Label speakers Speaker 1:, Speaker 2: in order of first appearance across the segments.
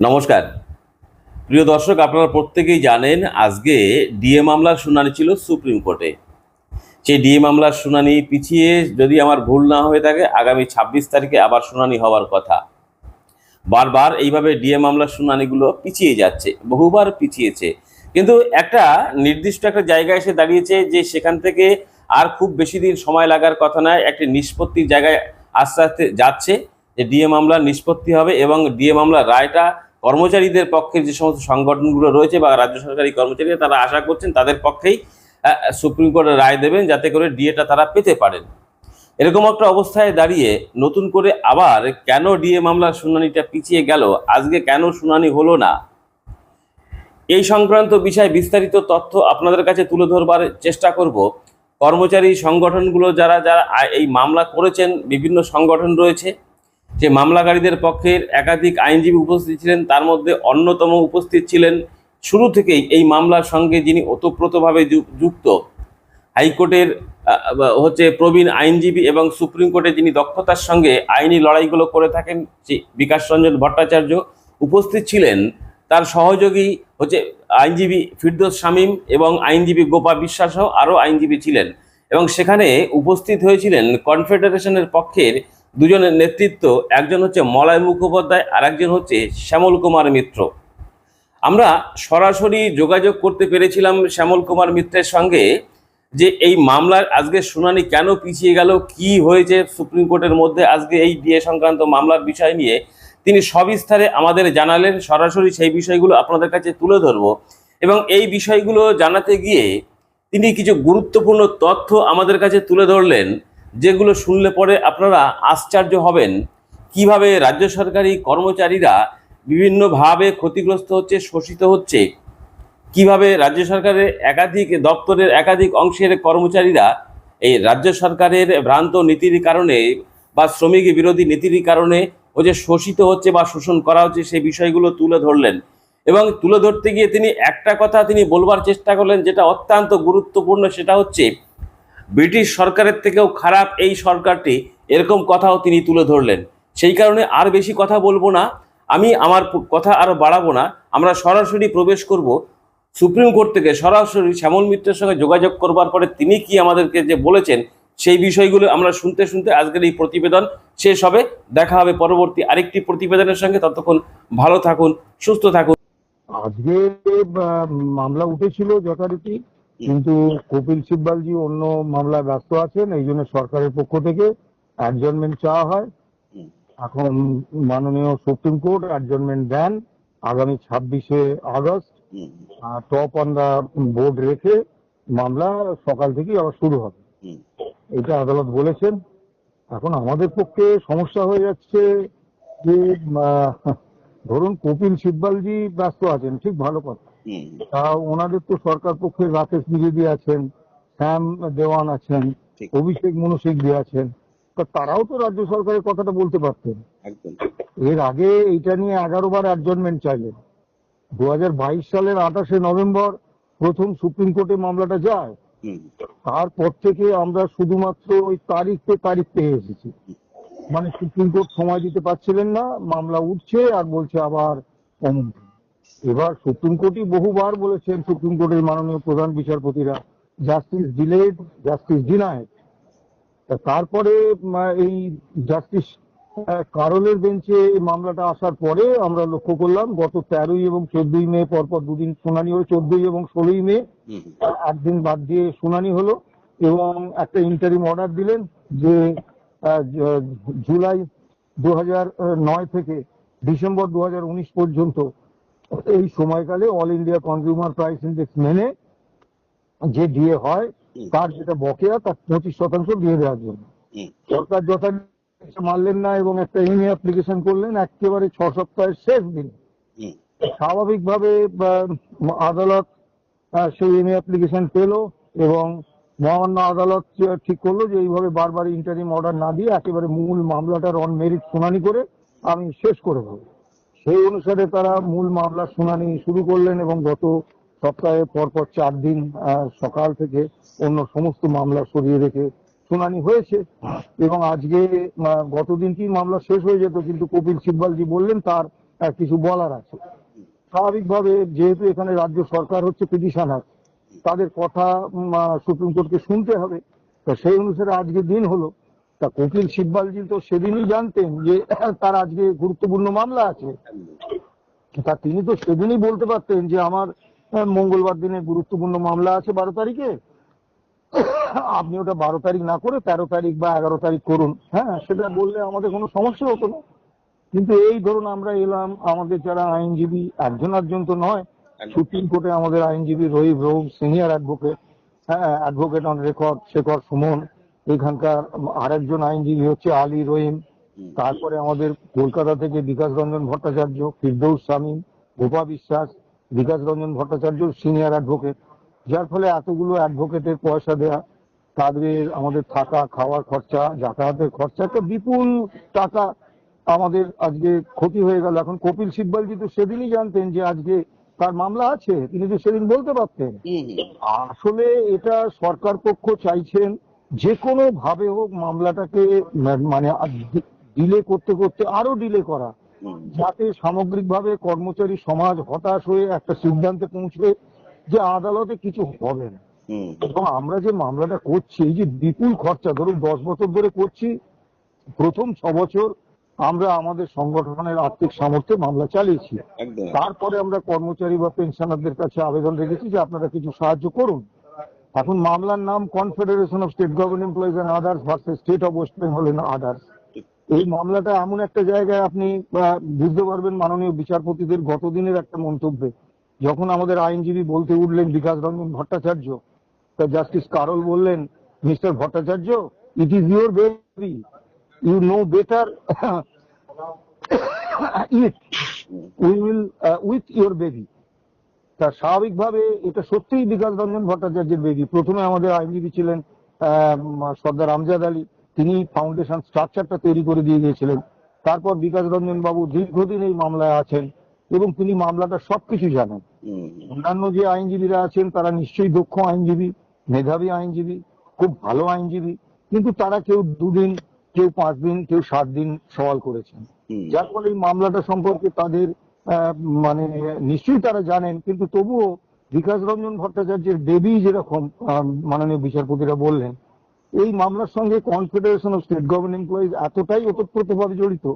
Speaker 1: নমস্কার। প্রিয় দর্শক, আপনারা প্রত্যেকেই জানেন আজকে ডিএ মামলার শুনানি ছিল সুপ্রিম কোর্টে। সেই ডিএ মামলার শুনানি পিছিয়ে যদি আমার ভুল না হয়ে থাকে, আগামী ছাব্বিশ তারিখে আবার শুনানি হওয়ার কথা। বারবার এইভাবে ডিএ মামলার শুনানিগুলো পিছিয়ে যাচ্ছে, বহুবার পিছিয়েছে। কিন্তু একটা নির্দিষ্ট একটা জায়গায় এসে দাঁড়িয়েছে যে সেখান থেকে আর খুব বেশি দিন সময় লাগার কথা নয়, একটি নিষ্পত্তির জায়গায় আস্তে আস্তে যাচ্ছে যে ডিএ মামলার নিষ্পত্তি হবে এবং ডিএ মামলার রায়টা কর্মচারীদের পক্ষের যে সমস্ত সংগঠনগুলো রয়েছে বা রাজ্য সরকারি কর্মচারীরা তারা আশা করছেন তাদের পক্ষেই সুপ্রিম কোর্টের রায় দেবেন যাতে করে ডিএটা তারা পেতে পারেন। এরকম একটা অবস্থায় দাঁড়িয়ে নতুন করে আবার কেন ডিএ মামলার শুনানিটা পিছিয়ে গেল, আজকে কেন শুনানি হলো না? এই সংক্রান্ত বিষয়ে বিস্তারিত তথ্য আপনাদের কাছে তুলে ধরবার চেষ্টা করব। কর্মচারী সংগঠনগুলো যারা যারা এই মামলা করেছেন, বিভিন্ন সংগঠন রয়েছে যে মামলাকারীদের পক্ষের একাধিক আইনজীবী উপস্থিত ছিলেন, তার মধ্যে অন্যতম উপস্থিত ছিলেন শুরু থেকেই এই মামলার সঙ্গে যিনি ওতপ্রোতভাবে যুক্ত। হাইকোর্টের হচ্ছে প্রবীণ আইনজীবী এবং সুপ্রিম কোর্টে যিনি দক্ষতার সঙ্গে আইনি লড়াইগুলো করে থাকেন বিকাশ রঞ্জন ভট্টাচার্য উপস্থিত ছিলেন। তার সহযোগী হচ্ছে আইনজীবী ফিরদোস শামীম এবং আইনজীবী গোপা বিশ্বাসও আরও আইনজীবী ছিলেন এবং সেখানে উপস্থিত হয়েছিলেন কনফেডারেশনের পক্ষের দুজনের নেতৃত্ব, একজন হচ্ছে মলয় মুখোপাধ্যায় আর একজন হচ্ছে শ্যামল কুমার মিত্র। আমরা সরাসরি যোগাযোগ করতে পেরেছিলাম শ্যামল কুমার মিত্রের সঙ্গে যে এই মামলার আজকে শুনানি কেন পিছিয়ে গেল, কি হয়েছে সুপ্রিম কোর্টের মধ্যে আজকে এই বিয়ে সংক্রান্ত মামলার বিষয় নিয়ে, তিনি সবিস্তারে আমাদের জানালেন। সরাসরি সেই বিষয়গুলো আপনাদের কাছে তুলে ধরব এবং এই বিষয়গুলো জানাতে গিয়ে তিনি কিছু গুরুত্বপূর্ণ তথ্য আমাদের কাছে তুলে ধরলেন। যেগুলো শুনলে পরে আপনারা আশ্চর্য হবেন। কীভাবে রাজ্য সরকারি কর্মচারীরা বিভিন্নভাবে ক্ষতিগ্রস্ত হচ্ছে, শোষিত হচ্ছে, কীভাবে রাজ্য সরকারের একাধিক দপ্তরের একাধিক অংশের কর্মচারীরা এই রাজ্য সরকারের ভ্রান্ত নীতির কারণে বা শ্রমিক বিরোধী নীতির কারণে ও যে শোষিত হচ্ছে বা শোষণ করা হচ্ছে সেই বিষয়গুলো তুলে ধরলেন। এবং তুলে ধরতে গিয়ে তিনি একটা কথা তিনি বলবার চেষ্টা করলেন, যেটা অত্যন্ত গুরুত্বপূর্ণ, সেটা হচ্ছে ব্রিটিশ সরকারের থেকেও খারাপ এই সরকারটি, এরকম কথাও তিনি তুলে ধরলেন। সেই কারণে আর বেশি কথা বলব না। আমি আমার কথা আর বাড়াবো না। আমরা সরাসরি প্রবেশ করব সুপ্রিম কোর্ট থেকে। সরাসরি শ্যামল মিত্রের সঙ্গে যোগাযোগ করবার পরে তিনি কি আমাদেরকে যে বলেছেন, সেই বিষয়গুলো আমরা শুনতে শুনতে আজকের এই প্রতিবেদন শেষ হবে। দেখা হবে পরবর্তী আরেকটি প্রতিবেদনের সঙ্গে। ততক্ষণ ভালো থাকুন, সুস্থ থাকুন।
Speaker 2: আজকে মামলা উঠেছিল যথারীতি। কিন্তু কপিল সিব্বালজি অন্য মামলায় ব্যস্ত আছেন এই জন্য সরকারের পক্ষ থেকে অ্যাডজনমেন্ট চাওয়া হয়। এখন মাননীয় সুপ্রিম কোর্ট অ্যাডজনমেন্ট দেন আগামী ছাব্বিশে August. Top on the board রেখে মামলা সকাল থেকেই আবার শুরু হবে। এটা আদালত বলেছেন। এখন আমাদের পক্ষে সমস্যা হয়ে যাচ্ছে যে ধরুন কপিল সিব্বালজি ব্যস্ত আছেন ঠিক ভালো কথা। তা ওনাদের তো সরকার পক্ষে রাকেশ দ্বিবেদী আছেন শ্যাম দেওয়ান আছেন। অভিষেক মনুষিকজি আছেন। তা তারাও তো রাজ্য সরকারের কথাটা বলতে পারতেন। এর আগে এইটা নিয়ে এগারো বার অ্যাডজনমেন্ট চাইলেন। দু সালের আঠাশে নভেম্বর প্রথম সুপ্রিম কোর্টে মামলাটা যায়। তারপর থেকে আমরা শুধুমাত্র ওই তারিখ পে তারিখ পেয়ে এসেছি। মানে সুপ্রিম কোর্ট সময় দিতে পারছিলেন না মামলা উঠছে আর বলছে আবার অমুক। এবার সুপ্রিম কোর্টই বহুবার বলেছেন সুপ্রিম কোর্টের মাননীয় প্রধান বিচারপতিরা জাস্টিস ডিলেড জাস্টিস ডিনাইড তারপরে এই জাস্টিস কারলের বেঞ্চে এই মামলাটা আসার পরে আমরা লক্ষ্য করলাম গত তেরোই এবং চোদ্দই মে পরপর দুদিন শুনানি হলো চোদ্দই এবং ষোলোই মে একদিন বাদ দিয়ে শুনানি হলো এবং একটা ইন্টারিম অর্ডার দিলেন যে জুলাই দু নয় থেকে ডিসেম্বর দু উনিশ পর্যন্ত এই সময়কালে All India consumer price index মেনে যে ডিএ হয় তার যেটা বকেয়া তার পঁচিশ শতাংশ দিয়ে দেওয়ার জন্য। সরকার যথাযথ মানলেন না এবং একটা ইমেল অ্যাপ্লিকেশন করলেন একেবারে ছ সপ্তাহের শেষ দিন। স্বাভাবিকভাবে আদালত সেই এমএ অ্যাপ্লিকেশন পেল এবং মহামান্য আদালত ঠিক করল যে এইভাবে বারবার ইন্টারিম অর্ডার না দিয়ে একেবারে মূল মামলাটার অন মেরিট শুনানি করে আমি শেষ করে দেবো। সেই অনুসারে তারা মূল মামলার শুনানি শুরু করলেন এবং গত সপ্তাহে পরপর চার দিন সকাল থেকে অন্য সমস্ত মামলা সরিয়ে রেখে শুনানি হয়েছে। এবং আজকে আহ, গতদিন কি মামলা শেষ হয়ে যেত কিন্তু কপিল সিব্বালজি বললেন তার কিছু বলার আছে। স্বাভাবিকভাবে যেহেতু এখানে রাজ্য সরকার হচ্ছে পিটিশনার তাদের কথা সুপ্রিম কোর্টকে শুনতে হবে। তো সেই অনুসারে আজকে দিন হলো। তা কপিল সিব্বালজি তো সেদিনই জানতেন যে তার আজকে গুরুত্বপূর্ণ মামলা আছে। তা তিনি তো সেদিনই বলতে পারতেন যে আমার মঙ্গলবার দিনে গুরুত্বপূর্ণ মামলা আছে বারো তারিখে। আপনি ওটা বারো তারিখ না করে তেরো তারিখ বা এগারো তারিখ করুন। হ্যাঁ সেটা বললে আমাদের কোনো সমস্যা হতো না। কিন্তু এই ধরুন আমরা এলাম, আমাদের যারা আইনজীবী, একজন একজন তো নয়। সুপ্রিম কোর্টে আমাদের আইনজীবী রহিব রৌম, সিনিয়র অ্যাডভোকেট হ্যাঁ advocate on record Shekhar Suman এখানকার আরেকজন আইনজীবী হচ্ছে আলী রহিম। তারপরে আমাদের কলকাতা থেকে বিকাশ রঞ্জন ভট্টাচার্য ফিরদৌস শামীম গোপা বিশ্বাস বিকাশ রঞ্জন ভট্টাচার্য সিনিয়র অ্যাডভোকেট। যার ফলে এতগুলো অ্যাডভোকেটের পয়সা দেয়া তাদের আমাদের থাকা খাওয়ার খরচা যাতায়াতের খরচা একটা বিপুল টাকা আমাদের আজকে ক্ষতি হয়ে গেল। এখন কপিল সিব্বালজি তো সেদিনই জানতেন যে আজকে তার মামলা আছে। তিনি তো সেদিন বলতে পারতেন। আসলে এটা সরকার পক্ষ চাইছেন যে কোনো ভাবে হোক মামলাটাকে মানে ডিলে করতে করতে আরও ডিলে করা। যাতে সামগ্রিকভাবে কর্মচারী সমাজ হতাশ হয়ে একটা সিদ্ধান্তে পৌঁছবে যে আদালতে কিছু হবে না। এবং আমরা যে মামলাটা করছি এই যে বিপুল খরচা ধরুন দশ বছর ধরে করছি প্রথম ছ বছর আমরা আমাদের সংগঠনের আর্থিক সামর্থ্যে মামলা চালিয়েছি। তারপরে আমরা কর্মচারী বা পেনশনারদের কাছে আবেদন রেখেছি যে আপনারা কিছু সাহায্য করুন। এখন মামলার নাম confederation of state government employees and others versus state of West Bengal and others এই মামলাটা এমন একটা জায়গায় আপনি বুঝতে পারবেন মাননীয় বিচারপতিদের গতদিনের একটা মন্তব্যে, যখন আমাদের আইনজীবী বলতে উঠলেন বিকাশ রঞ্জন ভট্টাচার্য, তা জাস্টিস কারল বললেন, Mr Bhattacharya it is your baby you know better it we will with your baby তা স্বাভাবিকভাবে এটা সত্যিই বিকাশ রঞ্জন ভট্টাচার্যের বেবি প্রথমে আমাদের আইনজীবী ছিলেন সর্দার আমজাদ আলী। তিনি ফাউন্ডেশন স্ট্রাকচারটা তৈরি করে দিয়ে গিয়েছিলেন। তারপর বিকাশ রঞ্জন বাবু দীর্ঘদিন এই মামলায় আছেন এবং তিনি মামলাটা সবকিছু জানেন। অন্যান্য যে আইনজীবীরা আছেন তারা নিশ্চয়ই দক্ষ আইনজীবী মেধাবী আইনজীবী খুব ভালো আইনজীবী কিন্তু তারা কেউ দুদিন কেউ পাঁচ দিন কেউ সাত দিন সওয়াল করেছেন। যার ফলে এই মামলাটা সম্পর্কে তাদের মানে নিশ্চয়ই তারা জানেন কিন্তু তবুও বিকাশ রঞ্জন ভট্টাচার্যের দেবী যেরকম মাননীয় বিচারপতিরা বললেন এই মামলার সঙ্গে confederation of state government employees এতটাই ওতপ্রোতভাবে জড়িত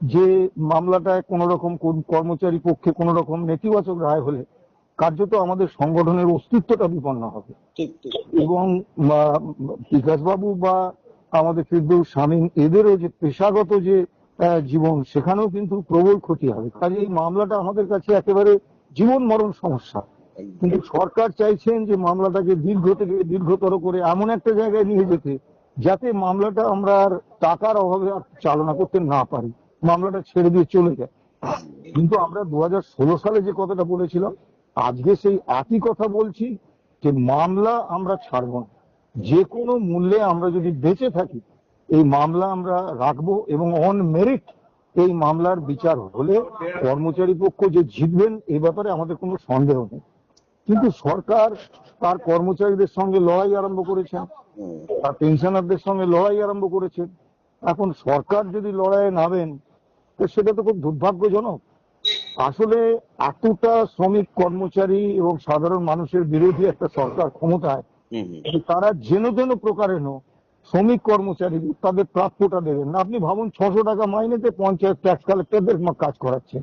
Speaker 2: যে মামলাটায় কোন রকম কোন কর্মচারী পক্ষে কোন রকম নেতিবাচক রায় হলে কার্যত আমাদের সংগঠনের অস্তিত্বটা বিপন্ন হবে। এবং বিকাশ বাবু বা আমাদের ফিরদৌস শামীম এদেরও যে পেশাগত যে জীবন, সেখানেও কিন্তু প্রবল ক্ষতি হবে। কাজে এই মামলাটা আমাদের কাছে একেবারে জীবন মরণ সমস্যা। কিন্তু সরকার চাইছেন যে মামলাটাকে দীর্ঘ থেকে দীর্ঘতর করে এমন একটা জায়গায় নিয়ে যেতে, যাতে মামলাটা আমরা আর টাকার অভাবে আর চালনা করতে না পারি। মামলাটা ছেড়ে দিয়ে চলে যায়। কিন্তু আমরা দু হাজার ষোলো সালে যে কথাটা বলেছিলাম, আজকে সেই একই কথা বলছি যে মামলা আমরা ছাড়ব না। যে কোনো মূল্যে আমরা যদি বেঁচে থাকি এই মামলা আমরা রাখব এবং অন মেরিট এই মামলার বিচার হলে কর্মচারী পক্ষ যে জিতবেন এই ব্যাপারে আমাদের কোনো সন্দেহ নেই। কিন্তু সরকার তার কর্মচারীদের সঙ্গে লড়াই আরম্ভ করেছেন তার পেনশনারদের সঙ্গে লড়াই আরম্ভ করেছেন এখন সরকার যদি লড়াইয়ে নামেন তো সেটা তো খুব দুর্ভাগ্যজনক। আসলে এতটা শ্রমিক কর্মচারী এবং সাধারণ মানুষের বিরোধী একটা সরকার ক্ষমতায় তারা যেন যেন প্রকারেণ শ্রমিক কর্মচারী তাদের প্রাপ্যটা দেবেন না। আপনি ভাবুন ছশো টাকা মাইনেতে পঞ্চায়েত ট্যাক্স কালেক্টরদের কাজ করাচ্ছেন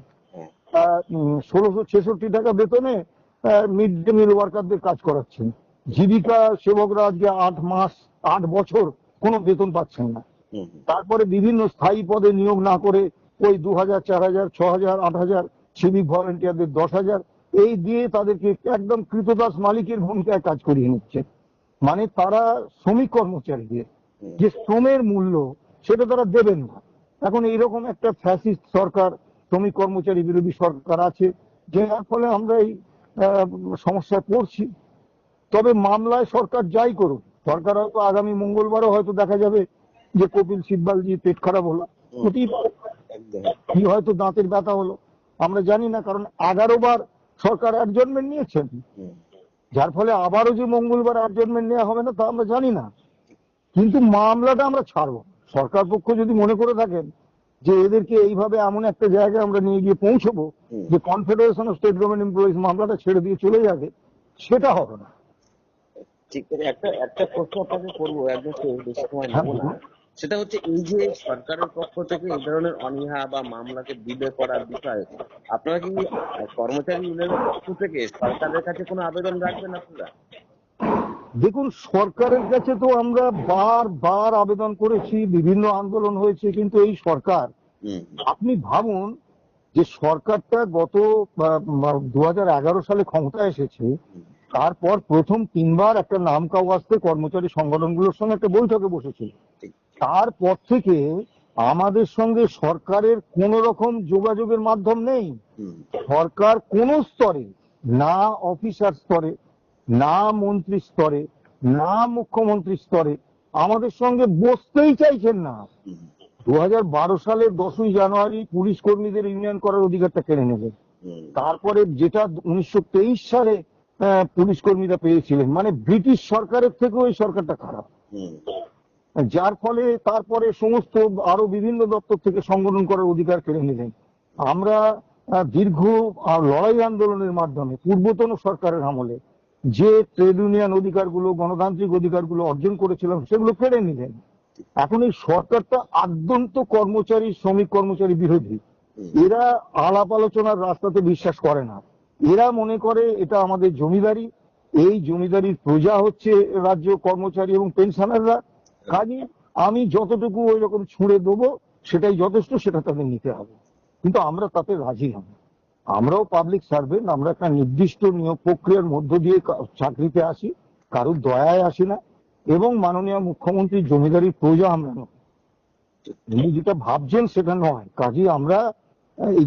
Speaker 2: ষোলোশো ছেষট্টি টাকা বেতনে মিড ডে মিল ওয়ার্কারদের কাজ করাচ্ছেন। জীবিকা সেবকরা আজকে আট মাস আট বছর কোনো বেতন পাচ্ছেন না। তারপরে বিভিন্ন স্থায়ী পদে নিয়োগ না করে ওই দু হাজার চার হাজার ছ হাজার আট হাজার সিভিক ভলেন্টিয়ারদের দশ হাজার এই দিয়ে তাদেরকে একদম কৃতদাস মালিকের ভূমিকায় কাজ করিয়ে নিচ্ছে। মানে তারা শ্রমিক কর্মচারীদের। যে শ্রমের মূল্য সেটা তারা দেবেন না। এখন এইরকম একটা ফ্যাসিস্ট সরকার শ্রমিক কর্মচারী বিরোধী সরকার আছে যার ফলে আমরা এই সমস্যায় পড়ছি। তবে মামলায় সরকার যাই করুক সরকার হয়তো আগামী মঙ্গলবারও হয়তো দেখা যাবে যে কপিল সিব্বালজি পেট খারাপ হলো। হতেই পারে। কি হয়তো দাঁতের ব্যথা হলো আমরা জানি না কারণ এগারো বার সরকার অ্যাডজমেন্ট নিয়েছেন। যার ফলে আবারও যে মঙ্গলবার অ্যাডজমেন্ট নেওয়া হবে না তা আমরা জানি না। কিন্তু মামলাটা আমরা ছাড়বো। সরকার পক্ষ যদি মনে করে থাকেন যে এদেরকে এইভাবে এমন একটা জায়গায় আমরা নিয়ে গিয়ে পৌঁছবো। যে confederation of state government employees মামলাটা ছেড়ে দিয়ে চলে যাবে সেটা হবে না।
Speaker 3: ঠিক আছে একটা একটা প্রশ্ন আপনাকে করব একদম বেশি সময়
Speaker 2: হ্যাঁ,
Speaker 3: নেব না। সেটা হচ্ছে এই যে সরকারের পক্ষ থেকে এই ধরনের অনীহা বা মামলাকে ডিলে করার বিষয়ে আপনারা কি কর্মচারী ইউনিয়নের পক্ষ থেকে সরকারের কাছে কোনো আবেদন রাখবেন আপনারা?
Speaker 2: দেখুন সরকারের কাছে তো আমরা বার বার আবেদন করেছি বিভিন্ন আন্দোলন হয়েছে কিন্তু এই সরকার আপনি ভাবুন যে সরকারটা গত দুহাজার এগারো সালে ক্ষমতায় এসেছে তারপর প্রথম তিনবার একটা নাম কাওয়াজতে কর্মচারী সংগঠনগুলোর সঙ্গে একটা বৈঠকে বসেছিল। তারপর থেকে আমাদের সঙ্গে সরকারের কোন রকম যোগাযোগের মাধ্যম নেই। সরকার কোন স্তরে না অফিসার স্তরে না মন্ত্রী স্তরে, না মুখ্যমন্ত্রী স্তরে, আমাদের সঙ্গে বসতেই চাইছেন না। দু সালের দশই জানুয়ারি পুলিশ কর্মীদের ইউনিয়ন করার অধিকারটা কেড়ে নেবেন তারপরে যেটা উনিশশো তেইশ সালে পুলিশ কর্মীরা পেয়েছিলেন মানে ব্রিটিশ সরকারের থেকেও এই সরকারটা খারাপ। যার ফলে তারপরে সমস্ত আরও বিভিন্ন দপ্তর থেকে সংগঠন করার অধিকার কেড়ে নিলেন। আমরা দীর্ঘ লড়াই আন্দোলনের মাধ্যমে, পূর্বতন সরকারের আমলে যে ট্রেড ইউনিয়ন অধিকারগুলো, গণতান্ত্রিক অধিকারগুলো অর্জন করেছিলাম, সেগুলো কেড়ে নিলেন। এখন এই সরকারটা আদ্যন্ত কর্মচারী, শ্রমিক কর্মচারী বিরোধী। এরা আলাপ আলোচনার রাস্তাতে বিশ্বাস করে না। এরা মনে করে এটা আমাদের জমিদারি। এই জমিদারির প্রজা হচ্ছে রাজ্য কর্মচারী এবং পেনশনাররা। কাজে আমি যতটুকু ওই রকম ছুঁড়ে দেবো, সেটাই যথেষ্ট, সেটা তাদের নিতে হবে। কিন্তু আমরা তাতে রাজি নই আমরাও পাবলিক সার্ভেন্ট আমরা একটা নির্দিষ্ট নিয়োগ প্রক্রিয়ার মধ্য দিয়ে চাকরিতে আসি, কারোর দয়ায় আসি না, এবং মাননীয় মুখ্যমন্ত্রীর জমিদারির প্রয়োজন আমরা নয় উনি যেটা ভাবছেন সেটা নয় কাজে আমরা এই